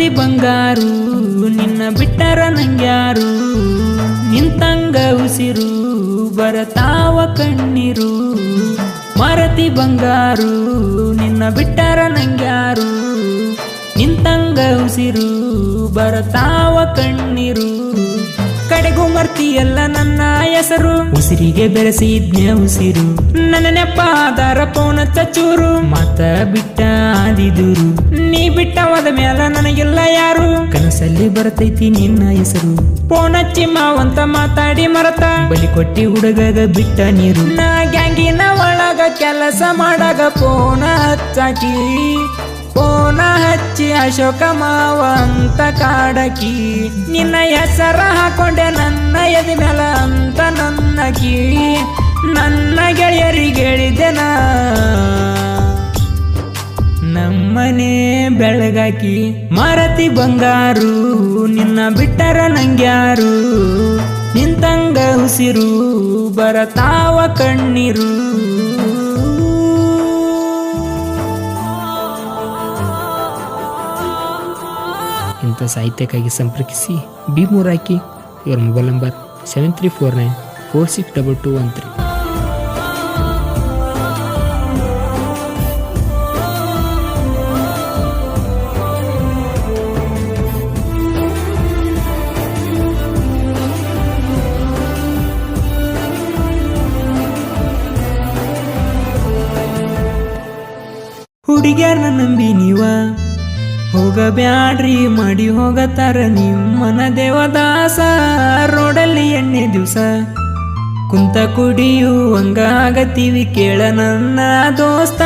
ಮಾರತಿ ಬಂಗಾರು, ನಿನ್ನ ಬಿಟ್ಟರ ನಂಗ್ಯಾರು. ನಿಂತಂಗ ಉಸಿರು, ಬರತಾವ ಕಣ್ಣಿರು. ಮರತಿ ಬಂಗಾರು, ನಿನ್ನ ಬಿಟ್ಟರ ನಂಗ್ಯಾರು. ನಿಂತಂಗ ಉಸಿರು, ಬರತಾವ ಕಣ್ಣೀರು. ಕಡೆಗೂ ಮರ್ತಿಯಲ್ಲ ನನ್ನ ಹೆಸರು. ಉಸಿರಿಗೆ ಬೆರೆಸಿದ್ನೆ ಉಸಿರು. ನನ್ನ ನೆಪ ಆಧಾರ ಪೌನ ಚೂರು. ಮತ ಬಿಟ್ಟ ಆದಿದುರು. ನೀ ಬಿಟ್ಟವಾದ ಮ್ಯಾಲ ನನಗೆಲ್ಲ ಯಾರು? ಕನಸಲ್ಲಿ ಬರ್ತೈತಿ ನಿನ್ನ ಹೆಸರು. ಪೋನಚ್ಚಿ ಮಾವಂತ ಮಾತಾಡಿ ಮರತ. ಬಲಿ ಕೊಟ್ಟಿ ಹುಡುಗಾಗ ಬಿಟ್ಟ ನೀರು. ನಾ ಗ್ಯಾಂಗಿನ ಒಳಗ ಕೆಲಸ ಮಾಡಾಗ ಪೋನ ಹಚ್ಚಾಕಿ. ಪೋನ ಹಚ್ಚಿ ಅಶೋಕ ಮಾವ ಅಂತ ಕಾಡಕಿ, ನಿನ್ನ ಹೆಸರ ಹಾಕೊಂಡೆ ನನ್ನ ಎದಿ ಮೇಲ ಅಂತ ನನ್ನಕಿ, ನನ್ನ ಗೆಳೆಯರಿಗೆಳಿದೆ ನಮ್ಮನೆ ಬೆಳಗಾಕಿ ಮಾರತಿ ಬಂಗಾರು, ನಿನ್ನ ಬಿಟ್ಟರ ನಂಗ್ಯಾರು, ನಿಂತಂಗ ಉಸಿರು ಬರತಾವ ಕಣ್ಣೀರು. ಇಂಥ ಸಾಹಿತ್ಯಕ್ಕಾಗಿ ಸಂಪರ್ಕಿಸಿ ಬಿ ಮೂರಾಕಿ ಇವರ mobile number seven three four nine four six double two one three ಹುಡುಗ್ಯಾರನ್ನ ನಂಬಿ ನೀವ ಹೋಗಬ್ಯಾಡ್ರಿ, ಮಾಡಿ ಹೋಗತಾರ ನಿಮ್ಮನ ದೇವದಾಸ. ರೋಡಲ್ಲಿ ಎಣ್ಣೆ ದಿವಸ, ಕುಂತ ಕುಡಿಯು ಹಂಗಾಗತ್ತೀವಿ ಕೇಳ ನನ್ನ ದೋಸ್ತ.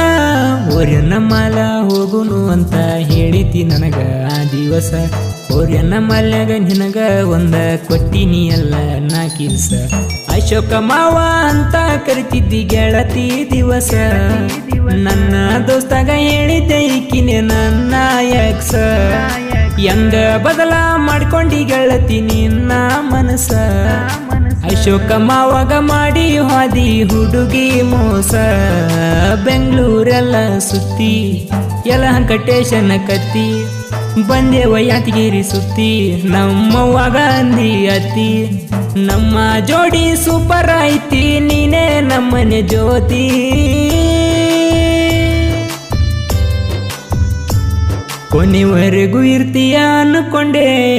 ಓರ್ಯನ ಮಾಲ ಹೋಗುನು ಅಂತ ಹೇಳಿತಿ ನನಗ ಆ ದಿವಸ. ಓರ್ಯನ ಮಾಲ್ಯಾಗ ನಿನಗ ಒಂದ ಕೊಟ್ಟಿನಿ ಅಲ್ಲ ನಾ ಕಿಲ್ಸ. ಅಶೋಕ ಮಾವ ಅಂತ ಕರಿತಿದ್ದಿ ಗೆಳತಿ ದಿವಸ. ನನ್ನ ದೋಸ್ತಾಗ ಹೇಳಿದ್ದೆ ಈಕಿನೇ ನನ್ನ ಎಕ್ಸ ಹೆಂಗ ಬದಲ ಮಾಡ್ಕೊಂಡಿ ಗೆಳತಿ ನಿನ್ನ ಮನಸ. ಅಶೋಕ ಮಾವಾಗ ಮಾಡಿ ಹಾದಿ ಹುಡುಗಿ ಮೋಸ. ಬೆಂಗಳೂರೆಲ್ಲ ಸುತ್ತಿ ಯಲಹಂಕಟೇಶನ ಕತ್ತಿ. ಬಂದೆವ ಯಾತಗಿರಿ ಸುತ್ತಿ ನಮ್ಮವ್ವಾಗ ಅಂದಿ ಅತ್ತಿ. ನಮ್ಮ ಜೋಡಿ ಸೂಪರ್ ಐತಿ, ನೀನೇ ನಮ್ಮನೆ ಜ್ಯೋತಿ. ಕೊನೆವರೆಗೂ ಇರ್ತೀಯ ಅನ್ಕೊಂಡೆ.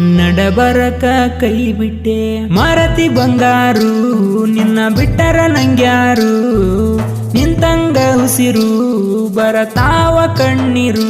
ನಡಬರಕ ಕೈ ಬಿಟ್ಟೆ. ಮಾರತಿ ಬಂಗಾರು, ನಿನ್ನ ಬಿಟ್ಟರ ನಂಗ್ಯಾರು. ಉಸಿರು ಬರತಾವ ಕಣ್ಣೀರು.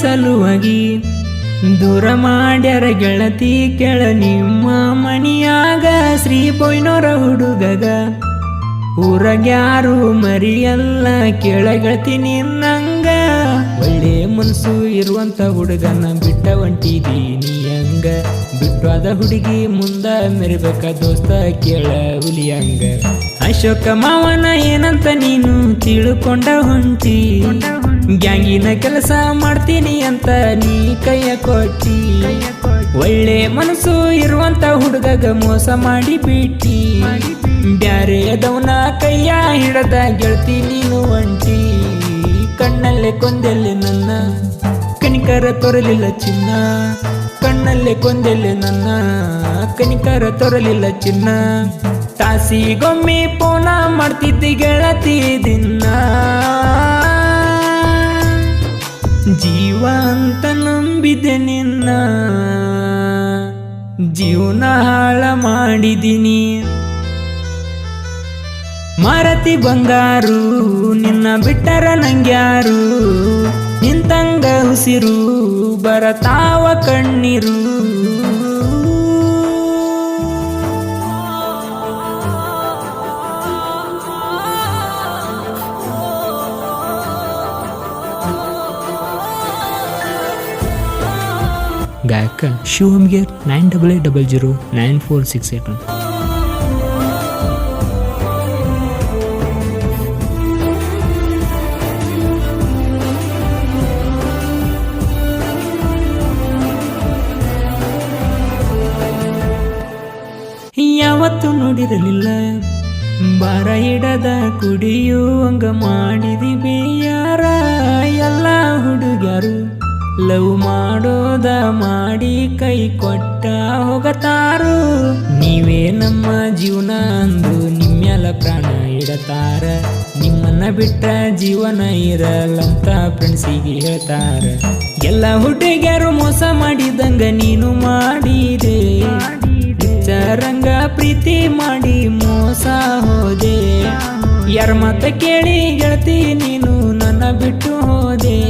ಸಲುವಾಗಿ ದೂರ ಮಾಡ್ಯಾರ ಗೆಳತಿ ಕೆಳ ನಿಮ್ಮ ಮನಿಯಾಗ ಶ್ರೀ ಪೊಯ್ನೋರ ಹುಡುಗಗ. ಊರಗ್ಯಾರು ಮರಿಯಲ್ಲ ಕೆಳಗಳತಿ ನಿನ್ನಂಗ. ಒಳ್ಳೆ ಮನಸ್ಸು ಇರುವಂತ ಹುಡುಗನ ಬಿಟ್ಟ ಹೊಂಟಿದೀನಿ ಹಂಗ ಬಿಟ್ಟಾದ ಹುಡುಗಿ ಮುಂದ ಮೆರಿಬೇಕ ದೋಸ್ತ ಕೇಳ ಹುಲಿಯಂಗ. ಅಶೋಕ ಮಾವನ ಏನಂತ ನೀನು ತಿಳ್ಕೊಂಡ ಹೊಂಟಿ. ಗ್ಯಾಂಗಿನ ಕೆಲಸ ಮಾಡ್ತೀನಿ ಅಂತ ನೀ ಕೈಯ ಕೊಟ್ಟಿ. ಒಳ್ಳೆ ಮನಸ್ಸು ಇರುವಂತ ಹುಡುಗಗ ಮೋಸ ಮಾಡಿ ಬಿಟ್ಟಿ. ಬ್ಯಾರೆ ಅದವನ ಕೈಯ ಹಿಡದ ಗೆಳತಿ ನೀನು ಒಂಟಿ ಕಣ್ಣಲ್ಲೇ ಕೊಂದೆಲ್ಲೆ ನನ್ನ, ಕನಿಕರ ತೊರಲಿಲ್ಲ ಚಿನ್ನ. ಕಣ್ಣಲ್ಲೇ ಕೊಂದೆಲ್ಲೆ ನನ್ನ, ಕನಿಕರ ತೊರಲಿಲ್ಲ ಚಿನ್ನ. ತಾಸಿಗೊಮ್ಮೆ ಪೋನ ಮಾಡ್ತಿದ್ದಿ ಗೆಳತಿ ದಿನ ಜೀವ ಅಂತ ನಂಬಿದೆ ನಿನ್ನ. ಜೀವನ ಹಾಳ ಮಾಡಿದಿನಿ ಮಾರತಿ ಬಂಗಾರು, ನಿನ್ನ ಬಿಟ್ಟರ ನಂಗ್ಯಾರು. ನಿಂತಂಗ ಉಸಿರು, ಬರತಾವ ಕಣ್ಣೀರು. ಗಾಯಕ ಶಿವಮ್ಗೆ nine double eight double zero nine four six eight one ಯಾವತ್ತು ನೋಡಿರಲಿಲ್ಲ. ಬಾರ ಹಿಡದ ಕುಡಿಯುವಂಗ ಮಾಡಿದಿವಿ ಯಾರ? ಎಲ್ಲ ಹುಡುಗರು ಲವ್ ಮಾಡೋದ ಮಾಡಿ ಕೈ ಕೊಟ್ಟ ಹೋಗತಾರು. ನೀವೇ ನಮ್ಮ ಜೀವನ ಅಂದು ನಿಮ್ಮೆಲ್ಲ ಪ್ರಾಣ ಇಡತಾರ. ನಿಮ್ಮನ್ನ ಬಿಟ್ಟ ಜೀವನ ಇರಲ್ಲಂತ ಫ್ರೆಂಡ್ಸಿಗೆ ಹೇಳ್ತಾರ. ಎಲ್ಲ ಹುಡುಗಿಯರು ಮೋಸ ಮಾಡಿದಂಗ ನೀನು ಮಾಡಿದೆ. ರಂಗ ಪ್ರೀತಿ ಮಾಡಿ ಮೋಸ ಹೋದೆ. ಯಾರ ಮಾತ ಕೇಳಿ ಗೆಳತಿ ನೀನು ನನ್ನ ಬಿಟ್ಟು ಹೋದೆ.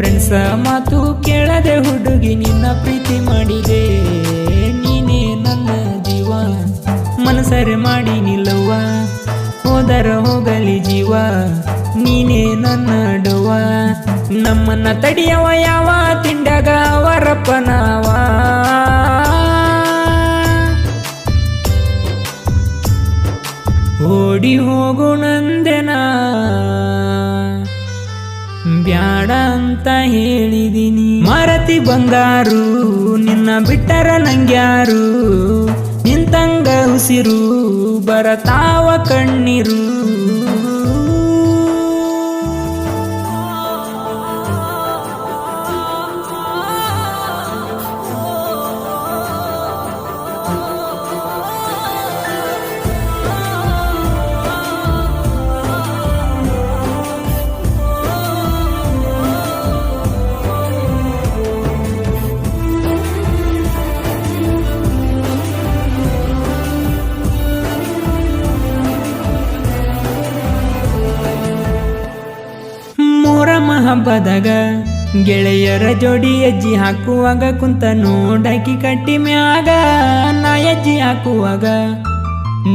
ಫ್ರೆಂಡ್ಸ ಮಾತು ಕೇಳದೆ ಹುಡುಗಿ ನಿನ್ನ ಪ್ರೀತಿ ಮಾಡಿದೆ. ನೀನೇ ನನ್ನ ಜೀವ. ಮನಸರೆ ಮಾಡಿ ನಿಲ್ಲವ್ವ. ಹೋದರ ಹೋಗಲಿ ಜೀವ. ನೀನೇ ನನ್ನ ಅಡುವ ನಮ್ಮನ್ನ ತಡಿಯವ ಯಾವ? ತಿಂಡಗ ವರಪ್ಪನವ ಓಡಿ ಹೋಗುಣಂದೆನ ಬ್ಯಾಡ ಅಂತ ಹೇಳಿದಿನಿ. ಮಾರತಿ ಬಂಗಾರು ನಿನ್ನ ಬಿಟ್ಟರ ನಂಗ್ಯಾರು. ನಿಂತಂಗ ಉಸಿರು ಬರತಾವ ಕಣ್ಣೀರು. ಹಬ್ಬದಾಗ ಗೆಳೆಯರ ಜೋಡಿ ಅಜ್ಜಿ ಹಾಕುವಾಗ ಕುಂತ ನೋಡಕಿ ಕಟ್ಟಿ ಮ್ಯಾಗ, ನಾ ಹೆಜ್ಜಿ ಹಾಕುವಾಗ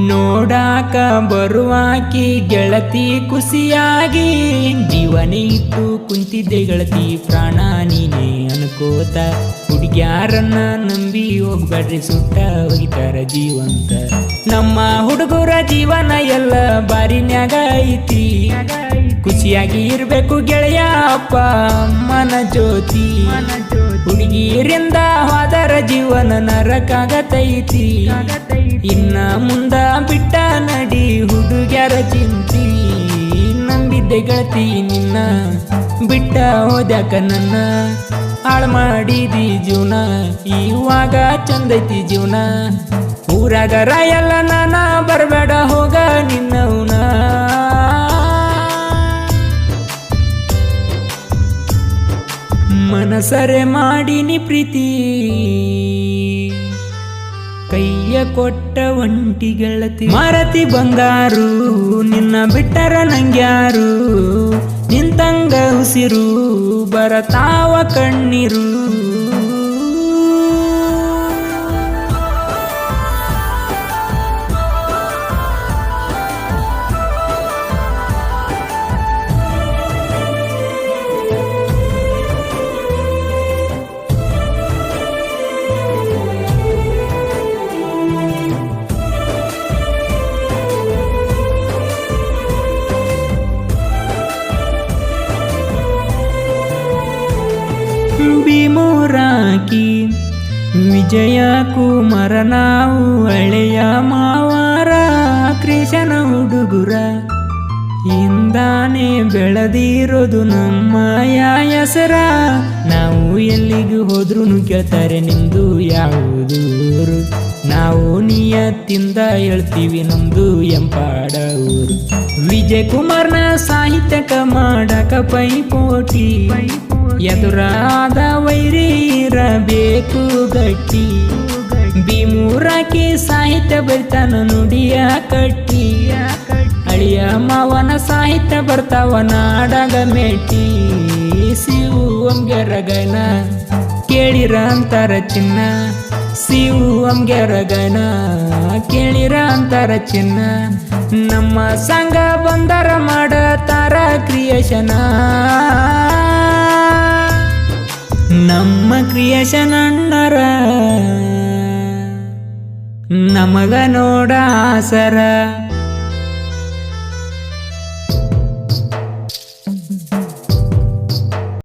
ನೋಡಾಕ ಬರುವಾಕಿ ಗೆಳತಿ ಖುಷಿಯಾಗಿ, ಜೀವನ ಇತ್ತು ಕುಂತಿದ್ದೆ ಗೆಳತಿ ಪ್ರಾಣ ನೀನೇ ಅನ್ಕೋತ. ಹುಡುಗ್ಯಾರನ್ನ ನಂಬಿ ಹೋಗ್ಬೇಡ್ರಿ, ಸುಟ್ಟ ಹೋಗಿತಾರ ಜೀವಂತ. ನಮ್ಮ ಹುಡುಗರ ಜೀವನ ಎಲ್ಲ ಬಾರಿನ್ಯಾಗ ಐತಿ. ಖುಷಿಯಾಗಿ ಇರ್ಬೇಕು ಗೆಳೆಯ ಅಪ್ಪ, ಅಮ್ಮನ ಜ್ಯೋತಿ. ಹುಡುಗಿಯರಿಂದ ಹೋದರ ಜೀವನ ನರಕಾಗತೈತಿ. ಇನ್ನ ಮುಂದ ಬಿಟ್ಟ ನಡಿ ಹುಡುಗ್ಯಾರ ಚಿಂತಿ. ನಂಬಿದ್ದೆ ಗೆಳತಿ ನಿನ್ನ, ಬಿಟ್ಟ ಹೋದ್ಯಾಕ ನನ್ನ? ಹಾಳು ಮಾಡಿದಿ ಜೀವನ, ಇವಾಗ ಚಂದೈತಿ ಜೀವನ. ಊರಾಗ ರಾಯಲ್ಲ ನಾನ ಬರಬೇಡ ಹೋಗ ನಿನ್ನವನ. ಮನಸರೆ ಮಾಡಿನಿ ಪ್ರೀತಿ. ಕೈಯ ಕೊಟ್ಟ ಒಂಟಿ ಗೆಳತಿ ಮಾರತಿ ಬಂಗಾರು ನಿನ್ನ ಬಿಟ್ಟರ ನಂಗ್ಯಾರು. ನಿಂತಂಗ ಉಸಿರು ಬರತಾವ ಕಣ್ಣೀರು. ಭೀಮೂರಾಕಿ ವಿಜಯ ಕುಮಾರ ನಾವು ಹಳೆಯ ಮಾವಾರ ಕೃಷ್ಣ ಹುಡುಗುರ. ಇಂದಾನೆ ಬೆಳೆದಿರೋದು ನಮ್ಮ ಹೆಸರ ನಾವು ಎಲ್ಲಿಗೆ ಹೋದ್ರೂ ಕೇಳ್ತಾರೆ ನಿಮ್ದು ಯಾವುದು ನಾವು ನಿಯತ್ತಿಂದ ಹೇಳ್ತೀವಿ ನಮ್ದು ಎಂಪಾಡ ಊರು. ವಿಜಯ್ ಕುಮಾರ್ನ ಸಾಹಿತ್ಯಕ ಮಾಡಕ ಪೈಪೋಟಿ. ಎದುರಾದ ವೈರಿ ಇರಬೇಕು ಗಟ್ಟಿ. ಬಿಮೂರಕ್ಕೆ ಸಾಹಿತ್ಯ ಬರ್ತಾನ ನುಡಿಯ ಕಟ್ಟಿ. ಅಳಿಯ ಮಾವನ ಸಾಹಿತ್ಯ ಬರ್ತಾವ ನಾಡಗ ಮೆಟ್ಟಿ. ಸಿವು ರಗನ ಕೇಳಿರ ಅಂತಾರ ಚಿನ್ನ. ಸಿವು ರಗನ ಕೇಳಿರ ಅಂತಾರ ಚಿನ್ನ. ನಮ್ಮ ಸಂಘ ಬಂದರ ಮಾಡತಾರ ಕ್ರಿಯೇಷನ ನಮ್ಮ ಕ್ರಿಯೇಷನ್ ಅಣ್ಣರ ನಮಗ ನೋಡ ಆಸರ.